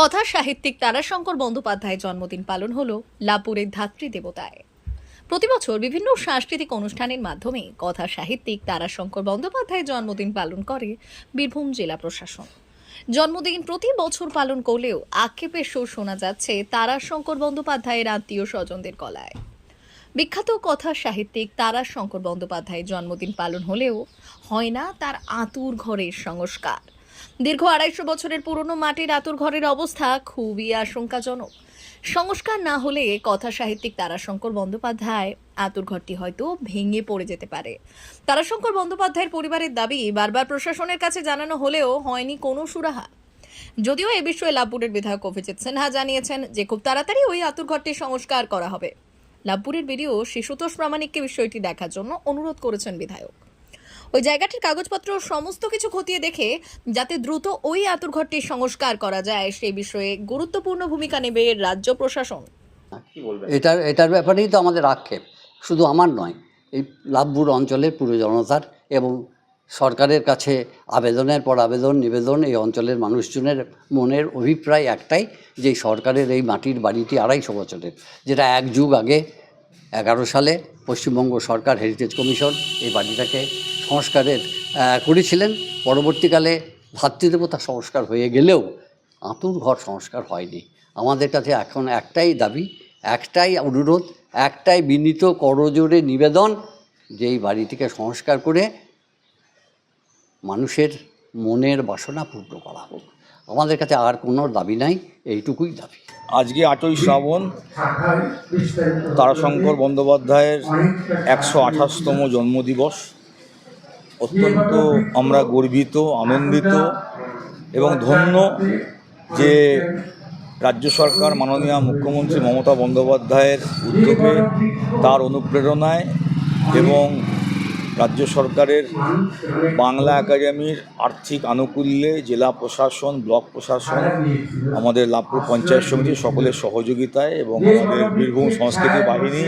কথা সাহিত্যিক তারাশঙ্কর বন্দ্যোপাধ্যায়ের জন্মদিন পালন হলো লাপুরের ধাত্রী দেবতায়। প্রতি বছর বিভিন্ন সাংস্কৃতিক অনুষ্ঠানের মাধ্যমে কথা সাহিত্যিক তারাশঙ্কর বন্দ্যোপাধ্যায়ের জন্মদিন পালন করে বীরভূম জেলা প্রশাসন। জন্মদিন প্রতি বছর পালন করলেও আক্ষেপের সুর শোনা যাচ্ছে তারাশঙ্কর বন্দ্যোপাধ্যায়ের আত্মীয় স্বজনদের গলায়। বিখ্যাত কথা সাহিত্যিক তারাশঙ্কর বন্দ্যোপাধ্যায়ের জন্মদিন পালন হলেও হয় না তার আতুর ঘরের সংস্কার। দীর্ঘ আড়াইশো বছরের পুরনো মাটির আতুর ঘরের অবস্থা খুবই আশঙ্কাজনক। সংস্কার না হলে কথা সাহিত্যিক তারাশঙ্কর বন্দ্যোপাধ্যায় আতুর ঘরটি হয়তো ভেঙে পড়ে যেতে পারে। তারাশঙ্কর বন্দ্যোপাধ্যায়ের পরিবারের দাবি, বারবার প্রশাসনের কাছে জানানো হলেও হয়নি কোনো সুরাহা। যদিও এ বিষয়ে লাভপুরের বিধায়ক অভিজিৎ সিনহা জানিয়েছেন যে খুব তাড়াতাড়ি ওই আতুর ঘরটি সংস্কার করা হবে। লাভপুরের বিডিও শিশুতোষ প্রামাণিককে বিষয়টি দেখার জন্য অনুরোধ করেছেন বিধায়ক। ওই জায়গাটির কাগজপত্র সমস্ত কিছু খতিয়ে দেখে যাতে দ্রুত ওই আতুরঘরটি সংস্কার করা যায় সেই বিষয়ে গুরুত্বপূর্ণ ভূমিকা নেবে রাজ্য প্রশাসন। কি এটার এটার ব্যাপারেই তো আমাদের আক্ষেপ। শুধু আমার নয় এই লাভপুর অঞ্চলের পুরো জনতার এবং সরকারের কাছে আবেদনের পর আবেদন নিবেদন এই অঞ্চলের মানুষজনের মনের অভিপ্রায় একটাই যে সরকারের এই মাটির বাড়িটি আড়াইশো বছরের যেটা এক যুগ আগে এগারো সালে পশ্চিমবঙ্গ সরকার হেরিটেজ কমিশন এই বাড়িটাকে সংস্কারের করেছিলেন। পরবর্তীকালে ভাতৃদেবতা সংস্কার হয়ে গেলেও আঁতুর ঘর সংস্কার হয়নি। আমাদের কাছে এখন একটাই দাবি, একটাই অনুরোধ, একটাই বিনীত করজোরে নিবেদন যে এই বাড়িটিকে সংস্কার করে মানুষের মনের বাসনা পূর্ণ করা হোক। আমাদের কাছে আর কোনো দাবি নাই, এইটুকুই দাবি। আজকে আটই শ্রাবণ, তারাশঙ্কর বন্দ্যোপাধ্যায়ের একশো আঠাশতম জন্মদিবস। অত্যন্ত আমরা গর্বিত, আনন্দিত এবং ধন্য যে রাজ্য সরকার মাননীয় মুখ্যমন্ত্রী মমতা বন্দ্যোপাধ্যায়ের উদ্যোগে তার অনুপ্রেরণায় এবং রাজ্য সরকারের বাংলা একাডেমির আর্থিক আনুকূল্যে জেলা প্রশাসন, ব্লক প্রশাসন, আমাদের লাভপুর পঞ্চায়েত সমিতি সকলের সহযোগিতায় এবং আমাদের বীরভূম সংস্কৃতি বাহিনী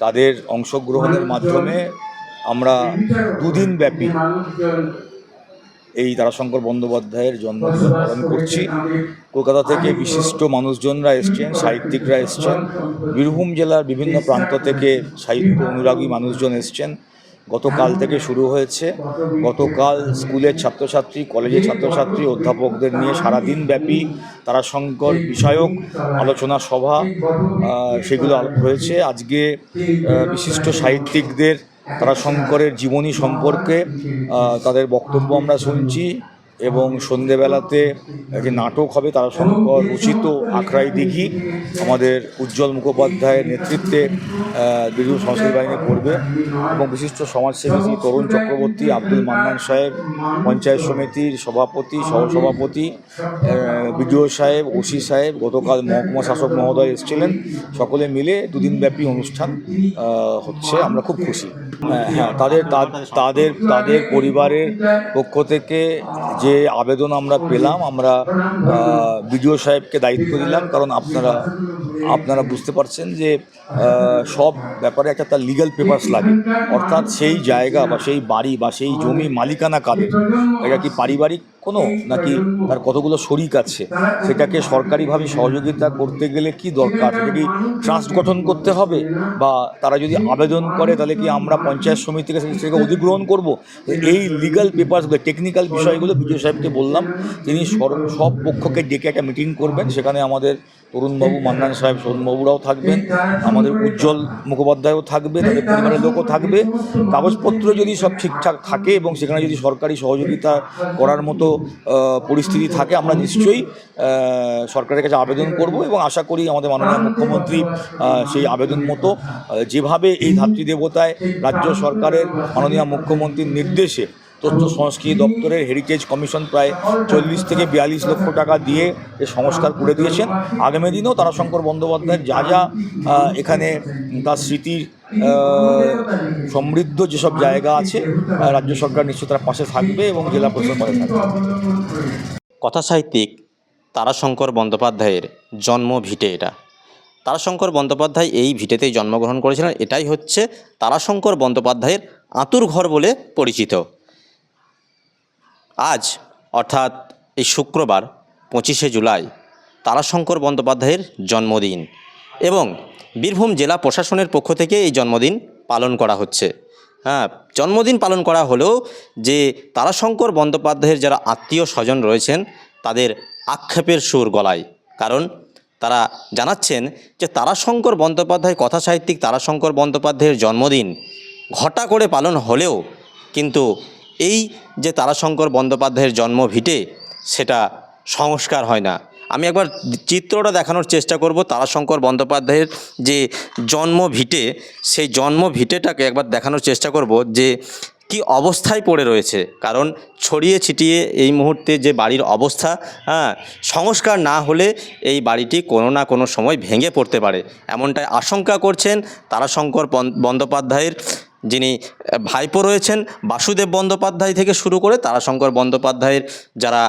তাদের অংশগ্রহণের মাধ্যমে আমরা দুদিন ব্যাপী এই তারাশঙ্কর বন্দ্যোপাধ্যায়ের জন্মদিন পালন করছি। কলকাতা থেকে বিশিষ্ট মানুষজনরা এসছেন, সাহিত্যিকরা এসছেন। বীরভূম জেলার বিভিন্ন প্রান্ত থেকে সাহিত্য অনুরাগী মানুষজন এসছেন। গতকাল থেকে শুরু হয়েছে। গতকাল স্কুলের ছাত্রছাত্রী, কলেজের ছাত্রছাত্রী, অধ্যাপকদের নিয়ে সারাদিন ব্যাপী তারাশঙ্কর বিষয়ক আলোচনা সভা সেগুলো হয়েছে। আজকে বিশিষ্ট সাহিত্যিকদের তারাশঙ্করের জীবনী সম্পর্কে তাদের বক্তব্য আমরা শুনছি এবং সন্ধেবেলাতে একটি নাটক হবে তারা শঙ্কর রচিত আখড়াই দিঘি আমাদের উজ্জ্বল মুখোপাধ্যায়ের নেতৃত্বে বীরভূম সংস্কৃতি বাহিনী করবে এবং বিশিষ্ট সমাজসেবী শ্রী তরুণ চক্রবর্তী আব্দুল মান্নান সাহেব, পঞ্চায়েত সমিতির সভাপতি, সহসভাপতি বিডিও সাহেব, ওসি সাহেব, গতকাল মহকুমা শাসক মহোদয় এসেছিলেন। সকলে মিলে দুদিনব্যাপী অনুষ্ঠান হচ্ছে। আমরা খুব খুশি। হ্যাঁ হ্যাঁ তাদের তাদের তাদের পরিবারের পক্ষ থেকে যে আবেদন আমরা পেলাম, আমরা বিডিও সাহেবকে দায়িত্ব দিলাম, কারণ আপনারা আপনারা বুঝতে পারছেন যে সব ব্যাপারে একটা তার লিগাল পেপার্স লাগে। অর্থাৎ সেই জায়গা বা সেই বাড়ি বা সেই জমি মালিকানা কাদের? এটা কি পারিবারিক কোনো নাকি তার কতগুলো শরিক আছে? সেটাকে সরকারিভাবে সহযোগিতা করতে গেলে কি দরকার? সেটা কি ট্রাস্ট গঠন করতে হবে? বা তারা যদি আবেদন করে তাহলে কি আমরা পঞ্চায়েত সমিতিকে সেটাকে অধিগ্রহণ করব? এই লিগাল পেপারসগুলো টেকনিক্যাল বিষয়গুলো বিজয় সাহেবকে বললাম তিনি সব পক্ষকে ডেকে একটা মিটিং করবেন। সেখানে আমাদের তরুণবাবু, মান্নান সাহেব সোনবাবুরাও থাকবেন, আমাদের উজ্জ্বল মুখোপাধ্যায়ও থাকবে তাদের পরিবারের লোকও থাকবে। কাগজপত্র যদি সব ঠিকঠাক থাকে এবং সেখানে যদি সরকারি সহযোগিতা করার মতো পরিস্থিতি থাকে, আমরা নিশ্চয়ই সরকারের কাছে আবেদন করব এবং আশা করি আমাদের মাননীয় মুখ্যমন্ত্রী সেই আবেদন মতো যেভাবে এই ধাত্রী দেবতায় রাজ্য সরকারের মাননীয় মুখ্যমন্ত্রীর নির্দেশে তথ্য সংস্কৃতি দপ্তরের হেরিটেজ কমিশন প্রায় চল্লিশ থেকে বিয়াল্লিশ লক্ষ টাকা দিয়ে এ সংস্কার করে দিয়েছেন। আগামী দিনেও তারাশঙ্কর বন্দ্যোপাধ্যায়ের যা যা এখানে তার স্মৃতির আহ, সমৃদ্ধ যেসব জায়গা আছে রাজ্য সরকার নিশ্চয়ই তার পাশে থাকবে এবং জেলা প্রশাসন পাশে থাকবে। কথা সাহিত্যিক তারাশঙ্কর বন্দ্যোপাধ্যায়ের জন্ম ভিটে এটা। তারাশঙ্কর বন্দ্যোপাধ্যায় এই ভিটেতেই জন্মগ্রহণ করেছিলেন। এটাই হচ্ছে তারাশঙ্কর বন্দ্যোপাধ্যায়ের আঁতুর ঘর বলে পরিচিত। আজ, অর্থাৎ এই শুক্রবার, পঁচিশে জুলাই, তারাশঙ্কর বন্দ্যোপাধ্যায়ের জন্মদিন এবং বীরভূম জেলা প্রশাসনের পক্ষ থেকে এই জন্মদিন পালন করা হচ্ছে। হ্যাঁ জন্মদিন পালন করা হলেও যে তারাশঙ্কর বন্দ্যোপাধ্যায়ের যারা আত্মীয় স্বজন রয়েছেন, তাদের আক্ষেপের সুর গলায়। কারণ তারা জানাচ্ছেন যে তারাশঙ্কর বন্দ্যোপাধ্যায় কথা সাহিত্যিক তারাশঙ্কর বন্দ্যোপাধ্যায়ের জন্মদিন ঘটা করে পালন হলেও কিন্তু এই যে তারাশঙ্কর বন্দ্যোপাধ্যায়ের জন্ম ভিটে, সেটা সংস্কার হয় না। আমি একবার চিত্রটা দেখানোর চেষ্টা করব, তারাশঙ্কর বন্দ্যোপাধ্যায়ের যে জন্ম ভিটে, সেই জন্ম ভিটেটাকে একবার দেখানোর চেষ্টা করব যে কি অবস্থায় পড়ে রয়েছে। কারণ ছড়িয়ে ছিটিয়ে এই মুহূর্তে যে বাড়ির অবস্থা হ্যাঁ সংস্কার না হলে এই বাড়িটি কোনো না কোনো সময় ভেঙে পড়তে পারে। এমনটাই আশঙ্কা করছেন তারাশঙ্কর বন্দ্যোপাধ্যায়ের যিনি ভাইপো রয়েছেন, বাসুদেব বন্দ্যোপাধ্যায় থেকে শুরু করে তারাশঙ্কর বন্দ্যোপাধ্যায়ের যারা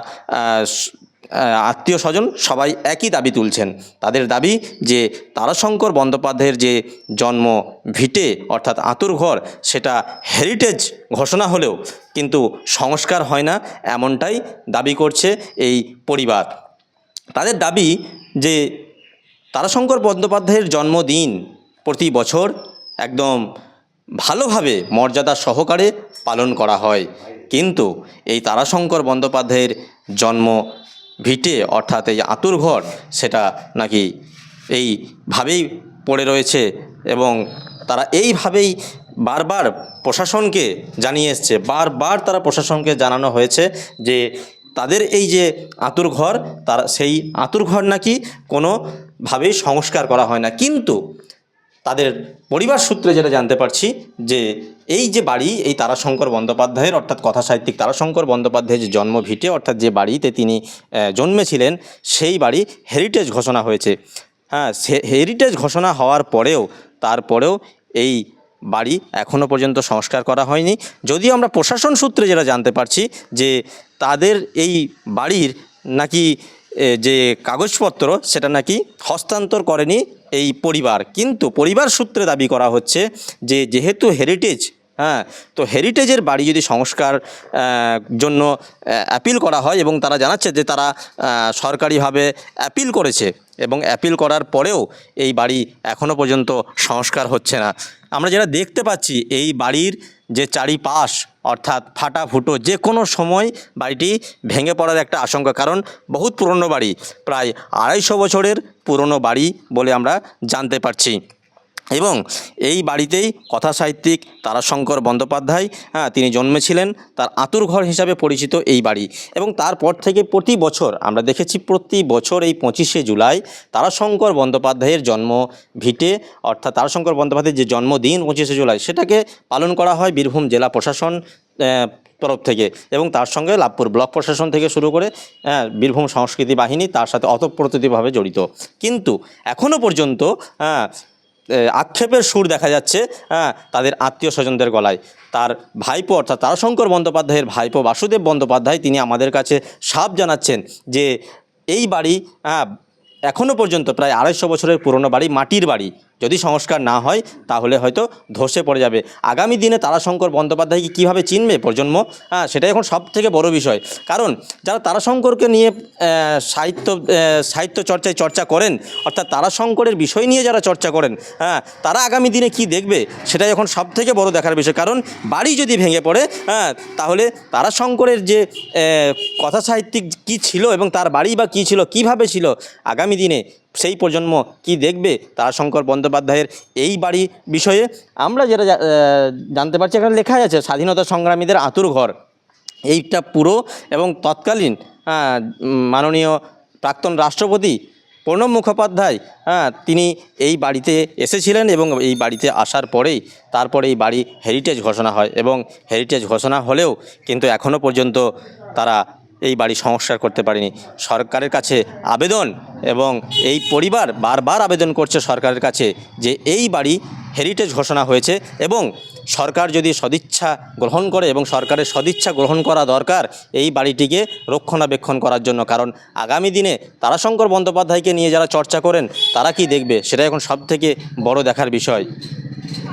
আত্মীয় স্বজন, সবাই একই দাবি তুলছেন। তাদের দাবি যে তারাশঙ্কর বন্দ্যোপাধ্যায়ের যে জন্ম ভিটে, অর্থাৎ আঁতুরঘর সেটা হেরিটেজ ঘোষণা হলেও কিন্তু সংস্কার হয় না, এমনটাই দাবি করছে এই পরিবার। তাদের দাবি যে তারাশঙ্কর বন্দ্যোপাধ্যায়ের জন্মদিন প্রতি বছর একদম ভালোভাবে মর্যাদা সহকারে পালন করা হয়। কিন্তু এই তারাশঙ্কর বন্দ্যোপাধ্যায়ের জন্ম ভিটে, অর্থাৎ এই আঁতুরঘর সেটা নাকি এইভাবেই পড়ে রয়েছে এবং তারা এইভাবেই বারবার প্রশাসনকে জানিয়ে এসছে, বারবার তারা প্রশাসনকে জানানো হয়েছে যে তাদের এই যে আঁতুরঘর তার সেই আঁতুরঘর নাকি কোনোভাবেই সংস্কার করা হয় না। কিন্তু তাদের পরিবার সূত্রে যেটা জানতে পারছি যে এই যে বাড়ি, এই তারাশঙ্কর বন্দ্যোপাধ্যায়ের অর্থাৎ কথা সাহিত্যিক তারাশঙ্কর বন্দ্যোপাধ্যায়ের যে জন্ম ভিটে, অর্থাৎ যে বাড়িতে তিনি জন্মেছিলেন, সেই বাড়ি হেরিটেজ ঘোষণা হয়েছে। হ্যাঁ সে হেরিটেজ ঘোষণা হওয়ার পরেও, তারপরেও এই বাড়ি এখনও পর্যন্ত সংস্কার করা হয়নি। যদিও আমরা প্রশাসন সূত্রে যেটা জানতে পারছি যে তাদের এই বাড়ির নাকি যে কাগজপত্র, সেটা নাকি হস্তান্তর করেনি এই পরিবার। কিন্তু পরিবার সূত্রে দাবি করা হচ্ছে যে, যেহেতু হেরিটেজ হ্যাঁ তো হেরিটেজের বাড়ি যদি সংস্কার জন্য অ্যাপিল করা হয় এবং তারা জানাচ্ছে যে, তারা সরকারিভাবে অ্যাপিল করেছে এবং অ্যাপিল করার পরেও এই বাড়ি এখনও পর্যন্ত সংস্কার হচ্ছে না। আমরা যেটা দেখতে পাচ্ছি, এই বাড়ির যে চারিপাশ, অর্থাৎ ফাটা ফুটো, যে কোনো সময় বাড়িটি ভেঙে পড়ার একটা আশঙ্কা। কারণ বহুত পুরনো বাড়ি, প্রায় আড়াইশো বছরের পুরনো বাড়ি বলে আমরা জানতে পারছি। এবং এই বাড়িতেই কথা সাহিত্যিক তারাশঙ্কর বন্দ্যোপাধ্যায় হ্যাঁ তিনি জন্মেছিলেন। তার আঁতুরঘর হিসাবে পরিচিত এই বাড়ি। এবং তারপর থেকে প্রতি বছর আমরা দেখেছি প্রতি বছর এই পঁচিশে জুলাই তারাশঙ্কর বন্দ্যোপাধ্যায়ের জন্ম ভিটে। অর্থাৎ তারাশঙ্কর বন্দ্যোপাধ্যায়ের যে জন্মদিন পঁচিশে জুলাই সেটাকে পালন করা হয় বীরভূম জেলা প্রশাসন তরফ থেকে। এবং তার সঙ্গে লাভপুর ব্লক প্রশাসন থেকে শুরু করে হ্যাঁ, বীরভূম সংস্কৃতি বাহিনী তার সাথে অতপ্রতিভাবে জড়িত। কিন্তু এখনও পর্যন্ত হ্যাঁ আক্ষেপের সুর দেখা যাচ্ছে হ্যাঁ তাদের আত্মীয় স্বজনদের গলায়। তার ভাইপো, অর্থাৎ তারাশঙ্কর বন্দ্যোপাধ্যায়ের ভাইপো বাসুদেব বন্দ্যোপাধ্যায়, তিনি আমাদের কাছে সাপ জানাচ্ছেন যে, এই বাড়ি হ্যাঁ এখনও পর্যন্ত প্রায় আড়াইশো বছরের পুরনো বাড়ি, মাটির বাড়ি। যদি সংস্কার না হয়, তাহলে হয়তো ধসে পড়ে যাবে। আগামী দিনে তারাশঙ্কর বন্দ্যোপাধ্যায়কে কীভাবে চিনবে প্রজন্ম? হ্যাঁ সেটাই এখন সব থেকে বড় বিষয়। কারণ যারা তারাশঙ্করকে নিয়ে সাহিত্য সাহিত্য চর্চায় চর্চা করেন, অর্থাৎ তারাশঙ্করের বিষয় নিয়ে যারা চর্চা করেন হ্যাঁ তারা আগামী দিনে কি দেখবে? সেটাই এখন সব থেকে বড় দেখার বিষয়। কারণ বাড়ি যদি ভেঙে পড়ে হ্যাঁ তাহলে তারাশঙ্করের যে কথা সাহিত্যিক কি ছিল এবং তার বাড়ি বা কী ছিল, কীভাবে ছিল, আগামী দিনে সেই প্রজন্ম কি দেখবে? তারাশঙ্কর বন্দ্যোপাধ্যায়ের এই বাড়ি বিষয়ে আমরা যেটা জানতে পারছি, এখানে লেখা আছে, স্বাধীনতা সংগ্রামীদের আতুর ঘর। এইটা পুরো এবং তৎকালীন মাননীয় প্রাক্তন রাষ্ট্রপতি প্রণব মুখোপাধ্যায় হ্যাঁ তিনি এই বাড়িতে এসেছিলেন এবং এই বাড়িতে আসার পরেই তারপরে এই বাড়ি হেরিটেজ ঘোষণা হয় এবং হেরিটেজ ঘোষণা হলেও কিন্তু এখনও পর্যন্ত তারা এই বাড়ি সংস্কার করতে পারেনি। সরকারের কাছে আবেদন এবং এই পরিবার বারবার আবেদন করছে সরকারের কাছে যে এই বাড়ি হেরিটেজ ঘোষণা হয়েছে এবং সরকার যদি সদিচ্ছা গ্রহণ করে এবং সরকারের সদিচ্ছা গ্রহণ করা দরকার এই বাড়িটিকে রক্ষণাবেক্ষণ করার জন্য। কারণ আগামী দিনে তারাশঙ্কর বন্দ্যোপাধ্যায়কে নিয়ে যারা চর্চা করেন, তারা কি দেখবে? সেটা এখন সব থেকে বড় দেখার বিষয়।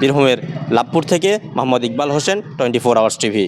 বীরভূমের লাভপুর থেকে Mohammad Iqbal Hossain, twenty four hours TV.